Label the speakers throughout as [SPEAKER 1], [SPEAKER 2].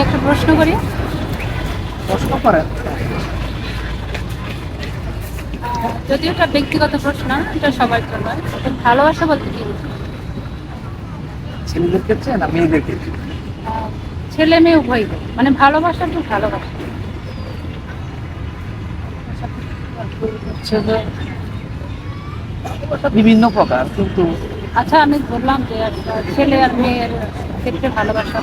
[SPEAKER 1] আপনাকে একটা প্রশ্ন করি।
[SPEAKER 2] প্রশ্ন করেন।
[SPEAKER 1] যদি এটা ব্যক্তিগত প্রশ্ন এটা সবার জন্য। ভালোবাসা বলতে কি?
[SPEAKER 2] ছেলেদের ক্ষেত্রে না মেয়েদের ক্ষেত্রে?
[SPEAKER 1] ছেলে মেয়ে উভয়ই মানে ভালোবাসা তো ভালোবাসা।
[SPEAKER 2] বিভিন্ন প্রকার কিন্তু
[SPEAKER 1] আচ্ছা আমি বললাম যে ছেলে আর মেয়ের ক্ষেত্রে ভালোবাসা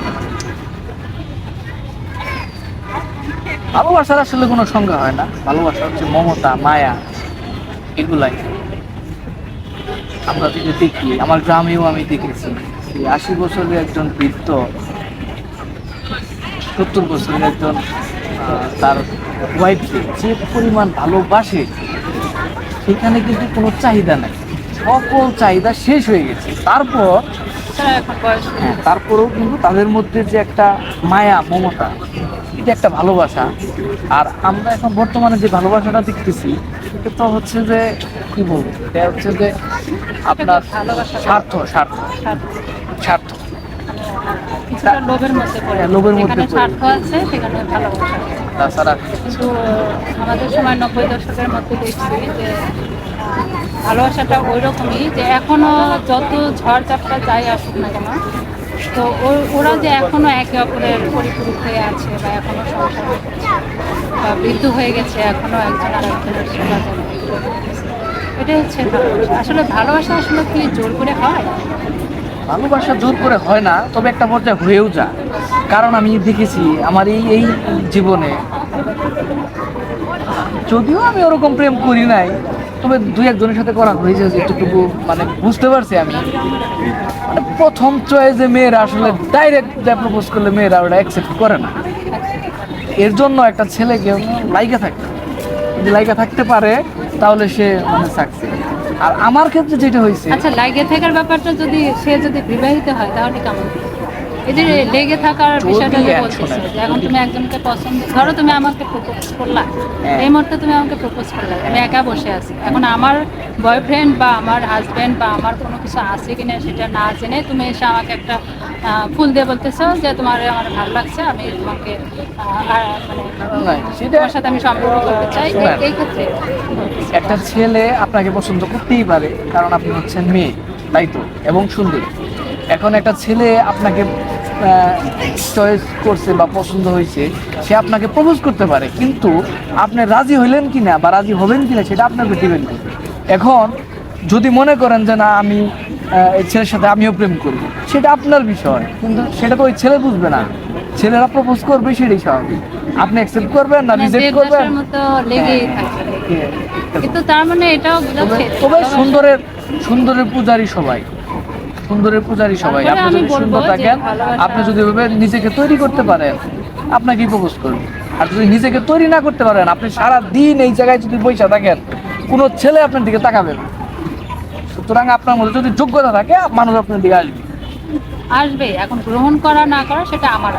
[SPEAKER 2] ভালোবাসার আসলে কোনো সংজ্ঞা হয় না। ভালোবাসা হচ্ছে মমতা মায়া এগুলাই। আমরা যদি দেখি আমার গ্রামেও আমি দেখেছি আশি বছরের একজন বৃদ্ধ সত্তর বছরের একজন তার ওয়াইফকে যে পরিমাণ ভালোবাসে সেখানে কিন্তু কোনো চাহিদা নাই। সকল চাহিদা শেষ হয়ে গেছে। তারপর হ্যাঁ তারপরেও কিন্তু তাদের মধ্যে যে একটা মায়া মমতা এটা একটা ভালোবাসা। আর আমরা এখন বর্তমানে যে ভালোবাসাটা দেখতেছি এটা তো হচ্ছে যে কি বলব? এটা হচ্ছে যে আপনার। স্বার্থ স্বার্থ।
[SPEAKER 1] স্বার্থ। লোভের মধ্যে
[SPEAKER 2] হ্যাঁ, লোভের মধ্যে
[SPEAKER 1] স্বার্থ আছে সেখানে ভালোবাসা
[SPEAKER 2] তাছাড়া
[SPEAKER 1] কিন্তু আমাদের সময় নব্বই দশকের মধ্যে দেখছি যে ভালোবাসাটা ওই রকমই যে এখনও যত ঝড় ঝাপটা যাই আসুক না কেন তো ওরা যে এখনও একে অপরের পরিপূরক হয়ে আছে বা এখনও সংসার বৃদ্ধ হয়ে গেছে, এখনও একজন সেবা এটাই হচ্ছে আসলে ভালোবাসা আসলে কি জোর করে হয়?
[SPEAKER 2] ভালোবাসা জোর করে হয় না, তবে একটা পর্যায়ে হয়েও যায়। কারণ আমি দেখেছি, আমার এই এই জীবনে যদিও আমি ওরকম প্রেম করি নাই তবে দুই একজনের সাথে করা হয়েছে যেটুকু মানে বুঝতে পারছি আমি। মানে প্রথম চয়েসে মেয়েরা আসলে ডাইরেক্ট প্রপোজ করলে মেয়েরা ওটা অ্যাকসেপ্ট করে না। এর জন্য একটা ছেলেকে লাইকা থাকতে। যদি লাইকা থাকতে পারে, তাহলে সে মানে সাকসেস আর আমার ক্ষেত্রে যেটা হয়েছে
[SPEAKER 1] আচ্ছা লাগে থাকার ব্যাপারটা যদি সে যদি বিবাহিত হয়, তাহলে কেমন? যে লেগে থাকার বিষয়টা যে বলতেছে যে এখন তুমি একজনকে পছন্দ ধরো তুমি আমাকে প্রপোজ করলা
[SPEAKER 2] হ্যাঁ।
[SPEAKER 1] এই মুহূর্তে তুমি আমাকে প্রপোজ করলা আমি একা বসে আছি। এখন আমার বয়ফ্রেন্ড বা আমার হাজব্যান্ড বা আমার কোনো কিছু আছে কিনা সেটা না জেনে তুমি এসে আমাকে একটা ফুল দিয়ে বলতেছো যে তোমার আমার ভালো লাগছে আমি তোমাকে মানে তোমার সাথে আমি সম্পর্ক করতে চাই। এই- এই ক্ষেত্রে
[SPEAKER 2] একটা ছেলে আপনাকে পছন্দ করতেই পারে কারণ আপনি হচ্ছেন মেয়ে তাই তো? এবং সুন্দর। এখন একটা ছেলে আপনাকে চয়েস করছে বা পছন্দ হয়েছে সে আপনাকে প্রপোজ করতে পারে। কিন্তু আপনি রাজি হইলেন কিনা বা রাজি হবেন কিনা সেটা আপনার উপর ডিপেন্ড করবে। এখন যদি মনে করেন যে না আমি এই ছেলের সাথে আমিও প্রেম করব সেটা আপনার বিষয়। কিন্তু সেটা তো ওই ছেলে বুঝবে না। ছেলেরা প্রপোজ করবে সেটাই স্বাভাবিক। আপনি অ্যাকসেপ্ট করবেন না রিজেক্ট করবেন?
[SPEAKER 1] থাকবে
[SPEAKER 2] হ্যাঁ,
[SPEAKER 1] কিন্তু তার মানে এটাও
[SPEAKER 2] তবে সুন্দরের সুন্দরের পূজারি সবাই। সুন্দরের পূজারি সবাই। আপনি যদি সুন্দর থাকেন আপনি যদি ওইভাবে নিজেকে তৈরি করতে পারেন আপনাকে প্রপোজ করবে। আর যদি নিজেকে তৈরি না করতে পারেন আপনি সারাদিন এই জায়গায় যদি পয়সা থাকেন কোনো ছেলে আপনার দিকে তাকাবে না। সুতরাং আপনার মধ্যে যদি যোগ্যতা থাকে মানুষ আপনার দিকে আসবে।
[SPEAKER 1] আসবে। এখন গ্রহণ করা না করা সেটা আমার